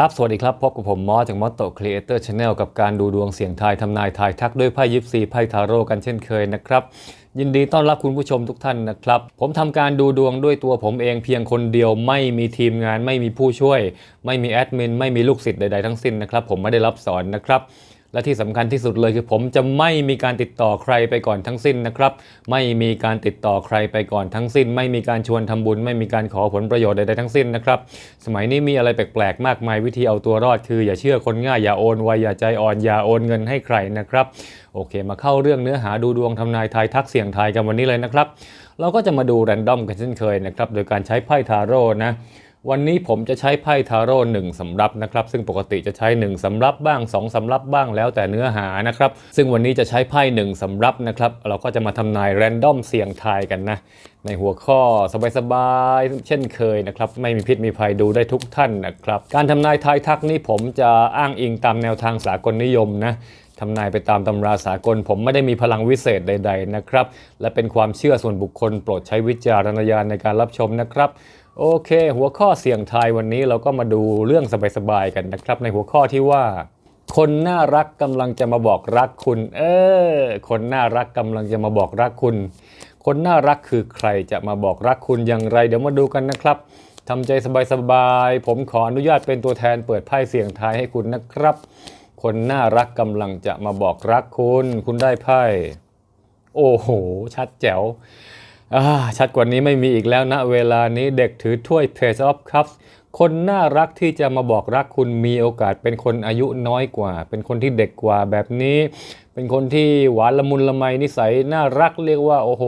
ครับ สวัสดีครับ พบกับผมมอสจากมอสโตครีเอเตอร์ชาแนลกับการดูดวงเสียงทายทำนายทายทักด้วยไพ่ยิปซีไพ่ทาโร่กันเช่นเคยนะครับ ยินดีต้อนรับคุณผู้ชมทุกท่านนะครับ ผมทำการดูดวงด้วยตัวผมเองเพียงคนเดียวไม่มีทีมงาน ไม่มีผู้ช่วย ไม่มีแอดมินไม่มีลูกศิษย์ใดๆทั้งสิ้นนะครับ ผมไม่ได้รับสอนนะครับ และที่สำคัญที่สุดเลยคือผมจะไม่มีการติดต่อใครไปก่อนทั้งสิ้นนะครับ ไม่มีการติดต่อใครไปก่อนทั้งสิ้น ไม่มีการชวนทำบุญ ไม่มีการขอผลประโยชน์ใดๆทั้งสิ้นนะครับ สมัยนี้มีอะไรแปลกๆมากมายวิธีเอาตัวรอดคืออย่าเชื่อคนง่ายอย่าโอนไวอย่าใจอ่อนอย่าโอนเงินให้ใครนะครับโอเค มาเข้าเรื่องเนื้อหาดูดวงทำนายทายทักเสี่ยงทายกันวันนี้เลยนะครับ เราก็จะมาดูแรนดอมกันเช่นเคยนะครับโดยการใช้ไพ่ทาโร่นะ วันนี้ผมจะใช้ไพ่ทาโร่หนึ่งสำรับนะครับ ซึ่งปกติจะใช้ 1สำรับบ้าง 2สำรับบ้างแล้วแต่เนื้อหานะครับ ซึ่งวันนี้จะใช้ไพ่หนึ่งสำรับนะครับ เราก็จะมาทำนายแรนดอมเสี่ยงทายกันนะ ในหัวข้อสบายๆ เช่นเคยนะครับ ไม่มีพิษมีภัยดูได้ทุกท่านนะครับ การทำนายทายทักนี้ผมจะอ้างอิงตามแนวทางสากลนิยมนะทำนายไปตามตำราสากล ผมไม่ได้มีพลังวิเศษใด ๆนะครับ และเป็นความเชื่อส่วนบุคคลโปรดใช้วิจารณญาณในการรับชมนะครับ โอเค หัวข้อเสี่ยงทายวันนี้เราก็มาดูเรื่องสบายๆกันนะครับ ในหัวข้อที่ว่า คนน่ารักกำลังจะมาบอกรักคุณ เออ คนน่ารักกำลังจะมาบอกรักคุณ คนน่ารักคือใครจะมาบอกรักคุณอย่างไร เดี๋ยวมาดูกันนะครับทำใจสบายๆผมขออนุญาตเป็นตัวแทนเปิดไพ่เสี่ยงทายให้คุณนะครับ คนน่ารักกำลังจะมาบอกรักคุณ คุณได้ไพ่โอ้โห ชัดแจ๋ว ชัดกว่านี้ไม่มีอีกแล้วนะเวลานี้เด็กถือถ้วย p a c e of Cups คนน่ารักที่จะมาบอกรักคุณมีโอกาสเป็นคนอายุน้อยกว่า เป็นคนที่เด็กกว่าแบบนี้ เป็นคนที่หวานละมุนละไมนิสัยน่ารักเรียกว่าโอ้โห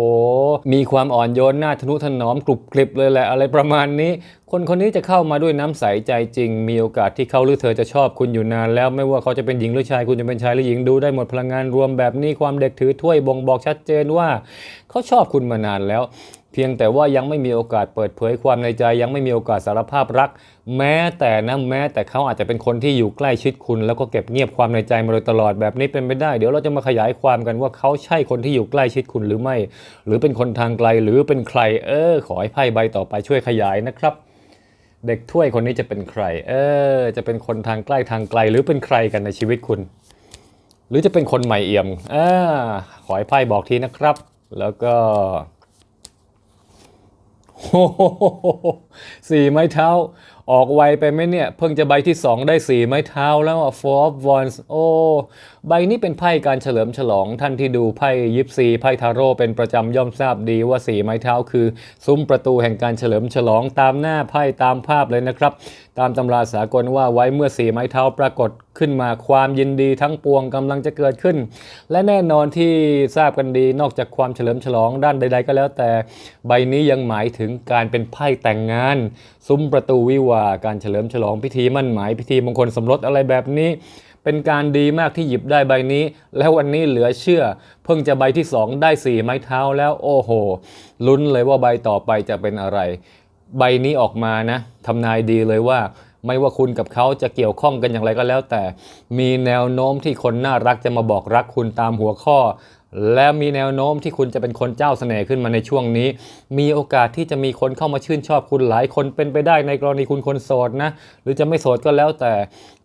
มีความอ่อนโยนน่าทนุถนอมกรุบกริบเลยแหละอะไรประมาณนี้ คนคนนี้จะเข้ามาด้วยน้ำใสใจจริง มีโอกาสที่เขาหรือเธอจะชอบคุณอยู่นานแล้วไม่ว่าเขาจะเป็นหญิงหรือชายคุณจะเป็นชายหรือหญิงดูได้หมดพลังงานรวมแบบนี้ความเด็กถือถ้วยบ่งบอกชัดเจนว่า เขาชอบคุณมานานแล้ว เพียงแต่ว่ายังไม่มีโอกาสเปิดเผยความในใจ ยังไม่มีโอกาสสารภาพรัก แม้แต่นะแม้แต่เขาอาจจะเป็นคนที่อยู่ใกล้ชิดคุณ แล้วก็เก็บเงียบความในใจมาโดยตลอดแบบนี้เป็นไปได้ เดี๋ยวเราจะมาขยายความกันว่าเขาใช่คนที่อยู่ใกล้ชิดคุณหรือไม่ หรือเป็นคนทางไกลหรือเป็นใคร เออ ขอให้ไพ่ใบต่อไปช่วยขยายนะครับ เด็กถ้วยคนนี้จะเป็นใคร เออ จะเป็นคนทางใกล้ทางไกล หรือเป็นใครกันในชีวิตคุณ หรือจะเป็นคนใหม่เอี่ยมอ่าขอให้ไพ่บอกทีนะครับ แล้วก็ สี่ไม้เท้า ออกไวไปไหมเนี่ย เพิ่งจะใบที่ 2 ได้สีไม้เท้าแล้วอะ four of wands โอ้ใบนี้เป็นไพ่การเฉลิมฉลองท่านที่ดูไพ่ยิปซีไพ่ทาโร่เป็นประจำย่อมทราบดีว่าสีไม้เท้าคือ ซุ้มประตูแห่งการเฉลิมฉลองตามหน้าไพ่ตามภาพเลยนะครับ ตามตำราสากลว่าไว้เมื่อสีไม้เท้าปรากฏขึ้นมาความยินดีทั้งปวงกำลังจะเกิดขึ้น และแน่นอนที่ทราบกันดีนอกจากความเฉลิมฉลองด้านใด ๆ ก็แล้วแต่ ใบนี้ยังหมายถึงการเป็นไพ่แต่งงาน ซุ้มประตูวิวาการเฉลิมฉลองพิธีมั่นหมายพิธีมงคลสมรสอะไรแบบนี้ เป็นการดีมากที่หยิบได้ใบนี้ แล้ววันนี้เหลือเชื่อ เพิ่งจะใบที่ 2 ได้ 4 ไม้เท้าแล้วโอ้โห ลุ้นเลยว่าใบต่อไปจะเป็นอะไร ใบนี้ออกมานะทำนายดีเลยว่าไม่ว่าคุณกับเขาจะเกี่ยวข้องกันอย่างไรก็แล้วแต่ มีแนวโน้มที่คนน่ารักจะมาบอกรักคุณตามหัวข้อ และมีแนวโน้มที่คุณจะเป็นคนเจ้าเสน่ห์ขึ้นมาในช่วงนี้ มีโอกาสที่จะมีคนเข้ามาชื่นชอบคุณหลายคนเป็นไปได้ในกรณีคุณคนโสดนะ หรือจะไม่โสดก็แล้วแต่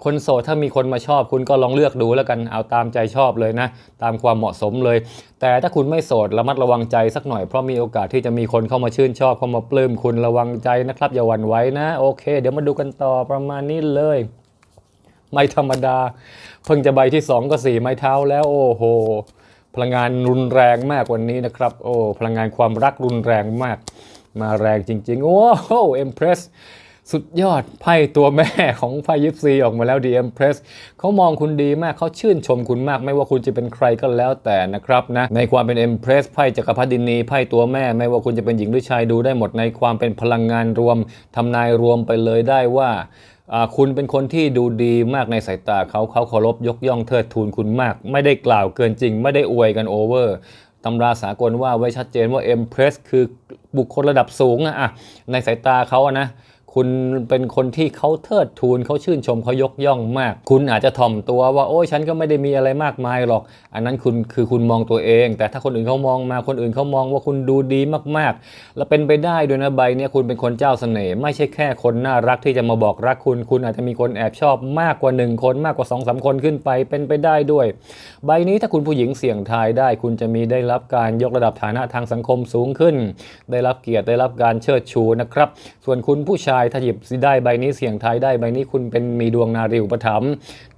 คนโสดถ้ามีคนมาชอบ คุณก็ลองเลือกดูแล้วกันเอาตามใจชอบเลยนะ ตามความเหมาะสมเลย แต่ถ้าคุณไม่โสดระมัดระวังใจสักหน่อยเพราะมีโอกาสที่จะมีคนเข้ามาชื่นชอบเข้ามาปลื้มคุณระวังใจนะครับอย่าหวั่นไหวนะโอเค เดี๋ยวมาดูกันต่อประมาณนี้เลยไม่ธรรมดา เพิ่งจะใบที่ 2 ก็สี่ไม้เท้าแล้วโอ้โห พลังงานรุนแรงมากวันนี้นะครับ โอ้พลังงานความรักรุนแรงมาก มาแรงจริง ๆ โอ้โหเอ็มเพรสสุดยอดไพ่ตัวแม่ของไพ่ยิปซีออกมาแล้วดีเอ็มเพรสเขามองคุณดีมากเขาชื่นชมคุณมาก ไม่ว่าคุณจะเป็นใครก็แล้วแต่นะครับนะในความเป็นเอ็มเพรสไพ่จักรพรรดินีไพ่ตัวแม่ ไม่ว่าคุณจะเป็นหญิงหรือชายดูได้หมดในความเป็นพลังงานรวมทำนายรวมไปเลยได้ว่า คุณเป็นคนที่ดูดีมากในสายตาเขาเขาเคารพยกย่องเทิดทูนคุณมาก ไม่ได้กล่าวเกินจริง ไม่ได้อวยกันโอเวอร์ตำราสากลว่าไว้ชัดเจนว่า Empress คือบุคคลระดับสูงอะอะในสายตาเขาอะนะ คุณเป็นคนที่เขาเทิดทูนเขาชื่นชมเขายกย่องมาก คุณอาจจะถ่อมตัวว่าโอ้ยฉันก็ไม่ได้มีอะไรมากมายหรอก อันนั้นคุณคือคุณมองตัวเอง แต่ถ้าคนอื่นเขามองมาคนอื่นเขามองว่าคุณดูดีมากๆ แล้วเป็นไปได้ด้วยนะใบเนี้ยคุณเป็นคนเจ้าเสน่ห์ไม่ใช่แค่คนน่ารักที่จะมาบอกรักคุณ คุณอาจจะมีคนแอบชอบมากกว่าหนึ่งคนมากกว่าสองสามคนขึ้นไปเป็นไปได้ด้วย ใบนี้ถ้าคุณผู้หญิงเสี่ยงทายได้ คุณจะมีได้รับการยกระดับฐานะทางสังคมสูงขึ้น ได้รับเกียรติได้รับการเชิดชูนะครับ ส่วนคุณผู้ชายถ้าหยิบได้ใบนี้เสี่ยงทายได้ใบนี้คุณเป็นมีดวงนารีอุปถัมภ์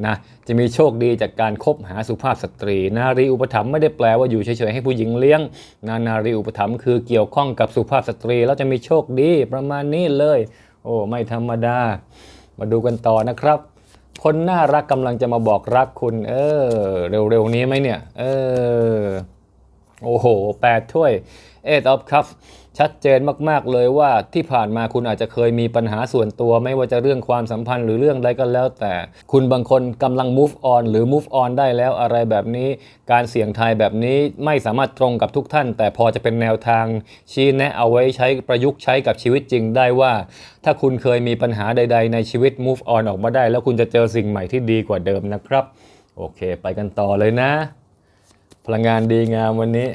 นะจะมีโชคดีจากการคบหาสุภาพสตรี นารีอุปถัมภ์ไม่ได้แปลว่าอยู่เฉยๆให้ผู้หญิงเลี้ยงนานารีอุปถัมภ์คือเกี่ยวข้องกับสุภาพสตรี แล้วจะมีโชคดีประมาณนี้เลย โอ้ไม่ธรรมดา มาดูกันต่อนะครับ คนน่ารักกำลังจะมาบอกรักคุณ เออ เร็วๆนี้ไหมเนี่ย เออโอ้โหแปดถ้วย Eight of Cups ชัดเจนมากๆเลยว่าที่ผ่านมาคุณอาจจะเคยมีปัญหาส่วนตัว ไม่ว่าจะเรื่องความสัมพันธ์หรือเรื่องใดก็แล้ว แต่คุณบางคนกำลัง move on หรือ move on ได้แล้วอะไรแบบนี้ การเสี่ยงทายแบบนี้ไม่สามารถตรงกับทุกท่าน แต่พอจะเป็นแนวทางชี้แนะเอาไว้ใช้ประยุกต์ใช้กับชีวิตจริงได้ว่า ถ้าคุณเคยมีปัญหาใด ๆ ในชีวิต move on ออกมาได้ แล้วคุณจะเจอสิ่งใหม่ที่ดีกว่าเดิมนะครับ โอเค ไปกันต่อเลยนะ พลังงานดีงามวันนี้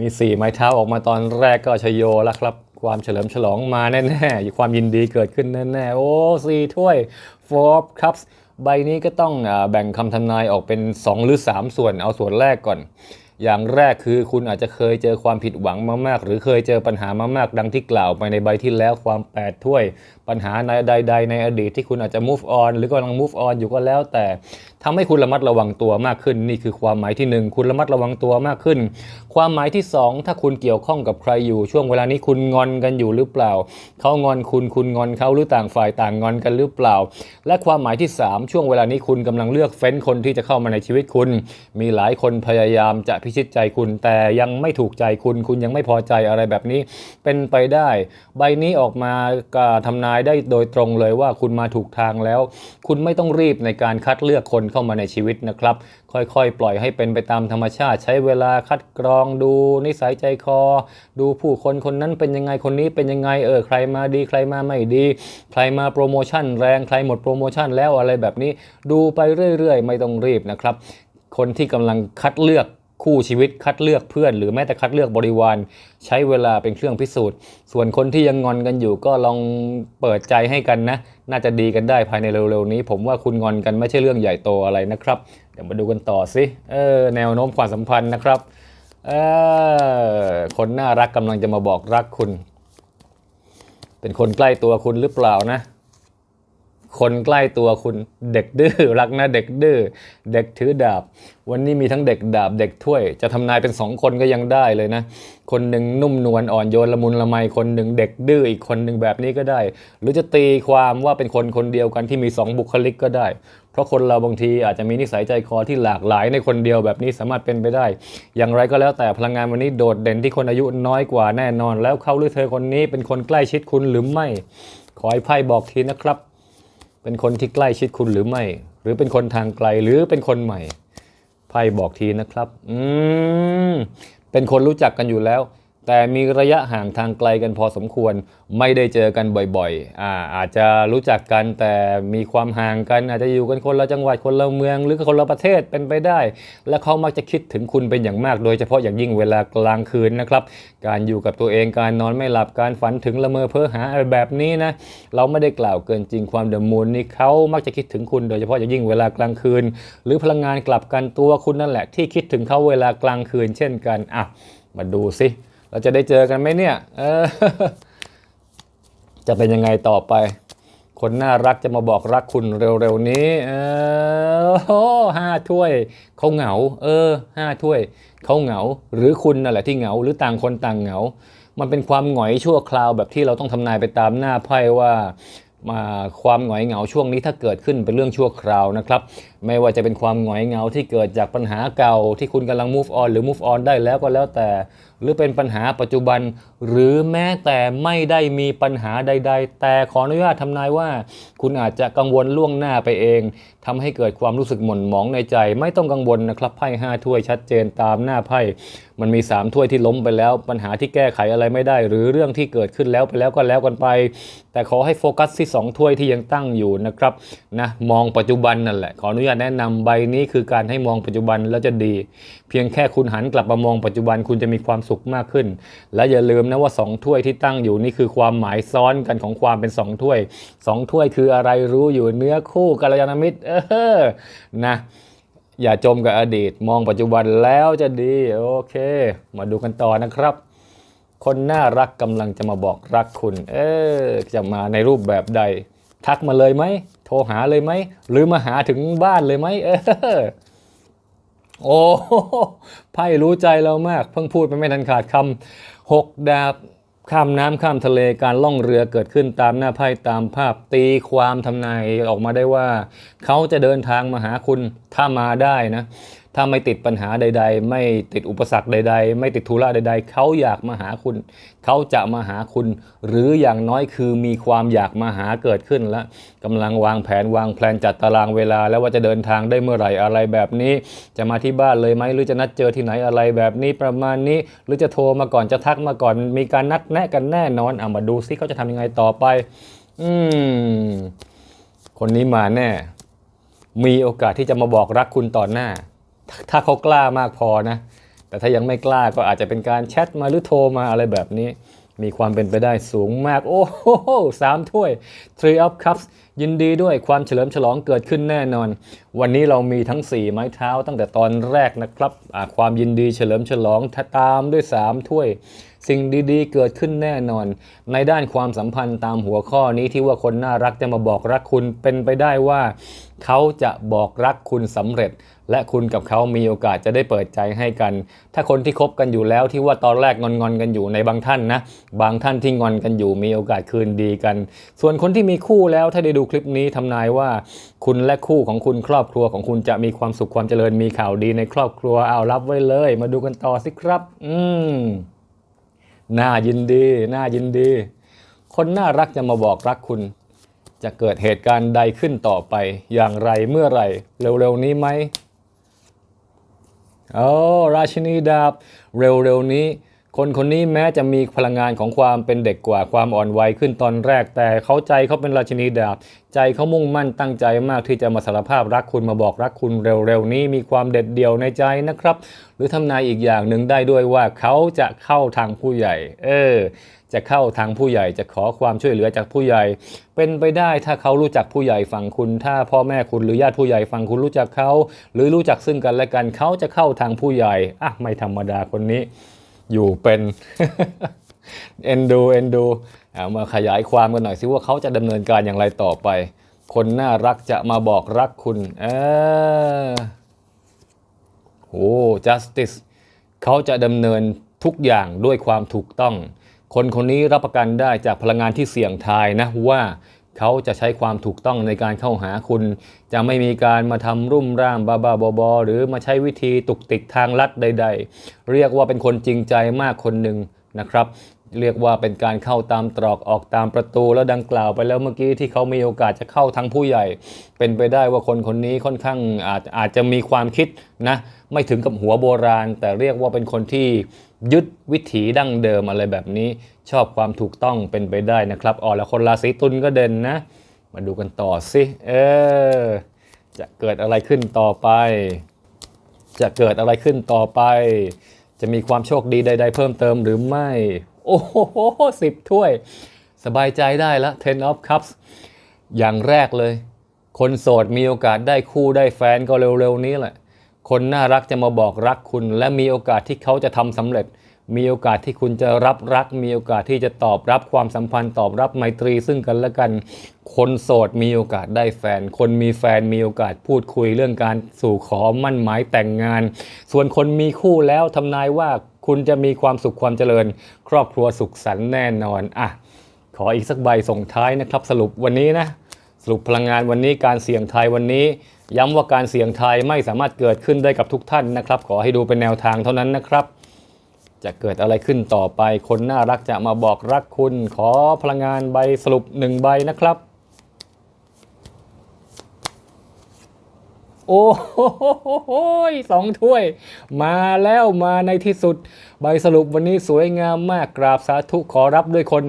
มีสี่ไม้เท้าออกมาตอนแรกก็ชโยแล้วครับ ความเฉลิมฉลองมาแน่ๆความยินดีเกิดขึ้นแน่ๆ โอ้สี่ถ้วย four cups ใบนี้ก็ต้องแบ่งคำทำนายออกเป็น 2 หรือ 3 ส่วนเอาส่วนแรกก่อน อย่างแรกคือคุณอาจจะเคยเจอความผิดหวังมามาก หรือเคยเจอปัญหามามากดังที่กล่าวไปในใบที่แล้วความแปดถ้วยปัญหาในใด ๆ ในอดีตที่คุณอาจจะ move on หรือกำลัง move on อยู่ก็แล้ว แต่ทำให้คุณระมัดระวังตัวมากขึ้น นี่คือความหมายที่หนึ่งคุณระมัดระวังตัวมากขึ้น ความหมายที่สองถ้าคุณเกี่ยวข้องกับใครอยู่ช่วงเวลานี้คุณงอนกันอยู่หรือเปล่าเขางอนคุณคุณงอนเขาหรือต่างฝ่ายต่างงอนกันหรือเปล่า และความหมายที่สามช่วงเวลานี้คุณกำลังเลือกเฟ้นคนที่จะเข้ามาในชีวิตคุณ มีหลายคนพยายามจะพิชิตใจคุณ แต่ยังไม่ถูกใจคุณ คุณยังไม่พอใจอะไรแบบนี้ เป็นไปได้ ใบนี้ออกมาก็ทำนายได้โดยตรงเลยว่าคุณมาถูกทางแล้ว คุณไม่ต้องรีบในการคัดเลือกคนเข้ามาในชีวิตนะครับ ค่อยๆ ปล่อยให้เป็นไปตามธรรมชาติ ใช้เวลาคัดกรองดูนิสัยใจคอ ดูผู้คนคนนั้นเป็นยังไงคนนี้เป็นยังไงเออใครมาดีใครมาไม่ดี ใครมาโปรโมชั่นแรงใครหมดโปรโมชั่นแล้วอะไรแบบนี้ ดูไปเรื่อยๆ ไม่ต้องรีบนะครับคนที่กำลังคัดเลือก คู่ชีวิตคัดเลือกเพื่อน หรือแม้แต่คัดเลือกบริวาร ใช้เวลาเป็นเครื่องพิสูจน์ ส่วนคนที่ยังงอนกันอยู่ก็ลองเปิดใจให้กันนะ น่าจะดีกันได้ภายในเร็วๆนี้ ผมว่าคุณงอนกันไม่ใช่เรื่องใหญ่โตอะไรนะครับ เดี๋ยวมาดูกันต่อสิเออแนวโน้มความสัมพันธ์นะครับเออคนน่ารักกำลังจะมาบอกรักคุณ เป็นคนใกล้ตัวคุณหรือเปล่านะ คนใกล้ตัวคุณเด็กดื้อรักนะเด็กดื้อเด็กถือดาบ วันนี้มีทั้งเด็กดาบเด็กถ้วย จะทำนายเป็นสองคนก็ยังได้เลยนะ คนหนึ่งนุ่มนวลอ่อนโยนละมุนละไมคนหนึ่งเด็กดื้ออีกคนหนึ่งแบบนี้ก็ได้ หรือจะตีความว่าเป็นคนคนเดียวกันที่มีสองบุคลิกก็ได้ เพราะคนเราบางทีอาจจะมีนิสัยใจคอที่หลากหลายในคนเดียวแบบนี้สามารถเป็นไปได้ อย่างไรก็แล้วแต่พลังงานวันนี้โดดเด่นที่คนอายุน้อยกว่าแน่นอน แล้วเขาหรือเธอคนนี้เป็นคนใกล้ชิดคุณหรือไม่ ขอให้ไพ่บอกทีนะครับ เป็นคนที่ใกล้ชิดคุณหรือไม่ หรือเป็นคนทางไกลหรือเป็นคนใหม่ไพ่บอกทีนะครับ อืมเป็นคนรู้จักกันอยู่แล้ว แต่มีระยะห่างทางไกลกันพอสมควร ไม่ได้เจอกันบ่อยๆ อ่าอาจจะรู้จักกันแต่มีความห่างกัน อาจจะอยู่กันคนละจังหวัดคนละเมือง หรือคนละประเทศเป็นไปได้ และเขามักจะคิดถึงคุณเป็นอย่างมาก โดยเฉพาะอย่างยิ่งเวลากลางคืนนะครับ การอยู่กับตัวเองการนอนไม่หลับการฝันถึงละเมอเพ้อหาอะไรแบบนี้นะเราไม่ได้กล่าวเกินจริงความเดมูลนี่เขามักจะคิดถึงคุณโดยเฉพาะอย่างยิ่งเวลากลางคืน หรือพลังงานกลับกันตัวคุณนั่นแหละที่คิดถึงเขาเวลากลางคืน เช่นกันอะมาดูสิ เราจะได้เจอกันไหมเนี่ยเออจะเป็นยังไงต่อไป คนน่ารักจะมาบอกรักคุณเร็วๆนี้ เออโอ้ห้าถ้วยเขาเหงา เออห้าถ้วยเขาเหงา หรือคุณนั่นแหละที่เหงา หรือต่างคนต่างเหงา มันเป็นความหงอยชั่วคราวแบบที่เราต้องทำนายไปตามหน้าไพ่ว่ามาความหงอยเหงาช่วงนี้ถ้าเกิดขึ้นเป็นเรื่องชั่วคราวนะครับ ไม่ว่าจะเป็นความหงอยเหงาที่เกิดจากปัญหาเก่าที่คุณกำลัง move on หรือ move on ได้แล้วก็แล้วแต่ หรือเป็นปัญหาปัจจุบัน หรือแม้แต่ไม่ได้มีปัญหาใด ๆ แต่ขออนุญาตทำนายว่า คุณอาจจะกังวลล่วงหน้าไปเองทำให้เกิดความรู้สึกหม่นหมองในใจ ไม่ต้องกังวลนะครับไพ่ห้าถ้วยชัดเจนตามหน้าไพ่มันมี 3 ถ้วยที่ล้มไปแล้ว ปัญหาที่แก้ไขอะไรไม่ได้ หรือเรื่องที่เกิดขึ้นแล้วไปแล้วก็แล้วกันไป แต่ขอให้โฟกัสที่ 2 ถ้วยที่ยังตั้งอยู่นะครับนะมองปัจจุบันนั่นแหละขออนุญาตแนะนำใบนี้คือการให้มองปัจจุบันแล้วจะดี เพียงแค่คุณหันกลับมามองปัจจุบันคุณจะมีความสุขมากขึ้น และอย่าลืมนะว่า 2 ถ้วยที่ตั้งอยู่นี่คือความหมายซ้อนกันของความเป็น 2 ถ้วย 2 ถ้วยคืออะไรรู้อยู่เนื้อคู่กัลยาณมิตร เออนะอย่าจมกับอดีต มองปัจจุบันแล้วจะดี โอเค มาดูกันต่อนะครับ คนน่ารักกำลังจะมาบอกรักคุณ เออจะมาในรูปแบบใด ทักมาเลยไหม รหาเลยไหม หรือมาหาถึงบ้านเลยไหมเออโอ้ไพ่รู้ใจเรามาก เพิ่งพูดไปไม่ทันขาดคำหกดาบข้ามน้ำข้ามทะเลการล่องเรือเกิดขึ้นตามหน้าไพ่ตามภาพตีความทำนายออกมาได้ว่า เขาจะเดินทางมาหาคุณถ้ามาได้นะ ถ้าไม่ติดปัญหาใด ๆ ไม่ติดอุปสรรคใด ๆ ไม่ติดธุระใด ๆ เขาอยากมาหาคุณ เขาจะมาหาคุณ หรืออย่างน้อยคือมีความอยากมาหาเกิดขึ้นแล้วกำลังวางแผนวางแผนจัดตารางเวลา แล้วว่าจะเดินทางได้เมื่อไหร่อะไรแบบนี้ จะมาที่บ้านเลยไหมหรือจะนัดเจอที่ไหนอะไรแบบนี้ประมาณนี้ หรือจะโทรมาก่อนจะทักมาก่อนมีการนัดแนะกันแน่นอนเอามาดูซิเขาจะทำยังไงต่อไป อืมคนนี้มาแน่ มีโอกาสที่จะมาบอกรักคุณต่อหน้า ถ้าเขากล้ามากพอนะ แต่ถ้ายังไม่กล้าก็อาจจะเป็นการแชทมาหรือโทรมาอะไรแบบนี้ มีความเป็นไปได้สูงมาก โอ้โหสามถ้วย Three of Cups ยินดีด้วยความเฉลิมฉลองเกิดขึ้นแน่นอน วันนี้เรามีทั้ง 4 ไม้เท้าตั้งแต่ตอนแรกนะครับความยินดีเฉลิมฉลองตามด้วย 3 ถ้วย สิ่งดีๆ เกิดขึ้นแน่นอน ในด้านความสัมพันธ์ตามหัวข้อนี้ที่ว่าคนน่ารักจะมาบอกรักคุณเป็นไปได้ว่า เขาจะบอกรักคุณสำเร็จ และคุณกับเขามีโอกาสจะได้เปิดใจให้กัน ถ้าคนที่คบกันอยู่แล้วที่ว่าตอนแรกงอนๆกันอยู่ในบางท่านนะ บางท่านที่งอนกันอยู่มีโอกาสคืนดีกัน ส่วนคนที่มีคู่แล้วถ้าได้ดูคลิปนี้ทำนายว่า คุณและคู่ของคุณครอบครัวของคุณจะมีความสุขความเจริญมีข่าวดีในครอบครัวเอารับไว้เลย มาดูกันต่อสิครับ อืมน่ายินดีน่ายินดี คนน่ารักจะมาบอกรักคุณ จะเกิดเหตุการณ์ใดขึ้นต่อไป อย่างไรเมื่อไหร่ เร็วๆนี้ไหม โอ้ราชินีดาบเร็วๆนี้ คนคนนี้แม้จะมีพลังงานของความเป็นเด็กกว่าความอ่อนวัยขึ้นตอนแรก แต่เขาใจเขาเป็นราชินีดาบ ใจเขามุ่งมั่นตั้งใจมากที่จะมาสารภาพรักคุณมาบอกรักคุณเร็วๆนี้มีความเด็ดเดี่ยวในใจนะครับ หรือทำนายอีกอย่างหนึ่งได้ด้วยว่าเขาจะเข้าทางผู้ใหญ่ เออ จะเข้าทางผู้ใหญ่จะขอความช่วยเหลือจากผู้ใหญ่ เป็นไปได้ถ้าเขารู้จักผู้ใหญ่ฝั่งคุณ ถ้าพ่อแม่คุณหรือญาติผู้ใหญ่ฝั่งคุณรู้จักเขาหรือรู้จักซึ่งกันและกันเขาจะเข้าทางผู้ใหญ่อะไม่ธรรมดาคนนี้ อยู่เป็นเอ็นดูเอ็นดูเอามาขยายความกันหน่อยสิว่าเขาจะดำเนินการอย่างไรต่อไป คนน่ารักจะมาบอกรักคุณเออโอ้ justice เขาจะดำเนินทุกอย่างด้วยความถูกต้อง คนคนนี้รับประกันได้จากพลังงานที่เสี่ยงทายนะว่า เขาจะใช้ความถูกต้องในการเข้าหาคุณ จะไม่มีการมาทำรุ่มร่ามบ้าบ้าบอๆหรือมาใช้วิธีตุกติกทางลัดใด ๆ เรียกว่าเป็นคนจริงใจมากคนหนึ่งนะครับ เรียกว่าเป็นการเข้าตามตรอกออกตามประตูแล้วดังกล่าวไปแล้วเมื่อกี้ที่เขามีโอกาสจะเข้าทางผู้ใหญ่ เป็นไปได้ว่าคนคนนี้ค่อนข้างอาจอาจจะมีความคิดนะไม่ถึงกับหัวโบราณ แต่เรียกว่าเป็นคนที่ ยึดวิถีดั้งเดิมอะไรแบบนี้ ชอบความถูกต้องเป็นไปได้นะครับอ๋อแล้วคนราศีตุลก็เด่นนะ มาดูกันต่อสิเออจะเกิดอะไรขึ้นต่อไป จะเกิดอะไรขึ้นต่อไป จะมีความโชคดีใด ๆ เพิ่มเติมหรือไม่ โอ้โหสิบถ้วย สบายใจได้ละ ten of cups อย่างแรกเลย คนโสดมีโอกาสได้คู่ได้แฟนก็เร็วๆนี้แหละ คนน่ารักจะมาบอกรักคุณ และมีโอกาสที่เขาจะทำสำเร็จ มีโอกาสที่คุณจะรับรัก มีโอกาสที่จะตอบรับความสัมพันธ์ตอบรับไมตรีซึ่งกันและกัน คนโสดมีโอกาสได้แฟน คนมีแฟนมีโอกาสพูดคุยเรื่องการสู่ขอมั่นหมายแต่งงาน ส่วนคนมีคู่แล้วทำนายว่าคุณจะมีความสุขความเจริญ ครอบครัวสุขสันต์แน่นอนอะขออีกสักใบส่งท้ายนะครับ สรุปวันนี้นะสรุปพลังงานวันนี้การเสี่ยงทายวันนี้ ย้ำว่าการเสี่ยงทายไม่สามารถเกิดขึ้นได้กับทุกท่านนะครับ ขอให้ดูเป็นแนวทางเท่านั้นนะครับ จะเกิดอะไรขึ้นต่อไปคนน่ารักจะมาบอกรักคุณ ขอพลังงานใบสรุปหนึ่งใบนะครับ โอ้โหสองถ้วย มาแล้วมาในที่สุด ใบสรุปวันนี้สวยงามมากกราบสาธุขอรับด้วยคน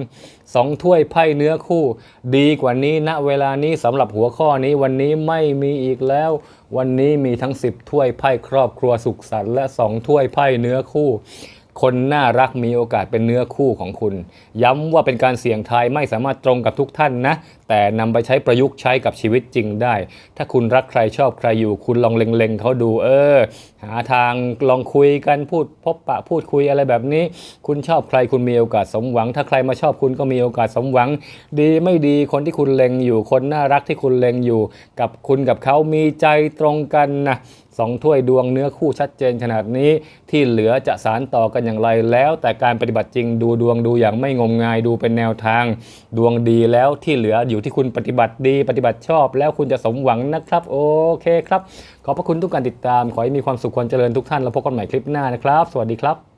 สองถ้วยไพ่เนื้อคู่ ดีกว่านี้ณเวลานี้สำหรับหัวข้อนี้วันนี้ไม่มีอีกแล้ว วันนี้มีทั้ง 10 ถ้วยไพ่ครอบครัวสุขสันต์และ 2 ถ้วยไพ่เนื้อคู่ คนน่ารักมีโอกาสเป็นเนื้อคู่ของคุณ ย้ำว่าเป็นการเสี่ยงทายไม่สามารถตรงกับทุกท่านนะแต่นำไปใช้ประยุกต์ใช้กับชีวิตจริงได้ ถ้าคุณรักใครชอบใครอยู่ คุณลองเล็งๆเขาดู เออ หาทางลองคุยกันพูดพบปะพูดคุยอะไรแบบนี้ คุณชอบใครคุณมีโอกาสสมหวัง ถ้าใครมาชอบคุณก็มีโอกาสสมหวัง ดีไม่ดีคนที่คุณเล็งอยู่ คนน่ารักที่คุณเล็งอยู่ กับคุณกับเขามีใจตรงกันนะสองถ้วยดวงเนื้อคู่ชัดเจนขนาดนี้ ที่เหลือจะสารต่อกันอย่างไรแล้ว แต่การปฏิบัติจริงดูดวงดูอย่างไม่งมงายดูเป็นแนวทาง ดวงดีแล้วที่เหลืออยู่ที่คุณปฏิบัติดี ปฏิบัติชอบ แล้วคุณจะสมหวังนะครับ โอเคครับ ขอบพระคุณทุกการติดตาม ขอให้มีความสุขความเจริญทุกท่าน แล้วพบกันใหม่คลิปหน้านะครับ สวัสดีครับ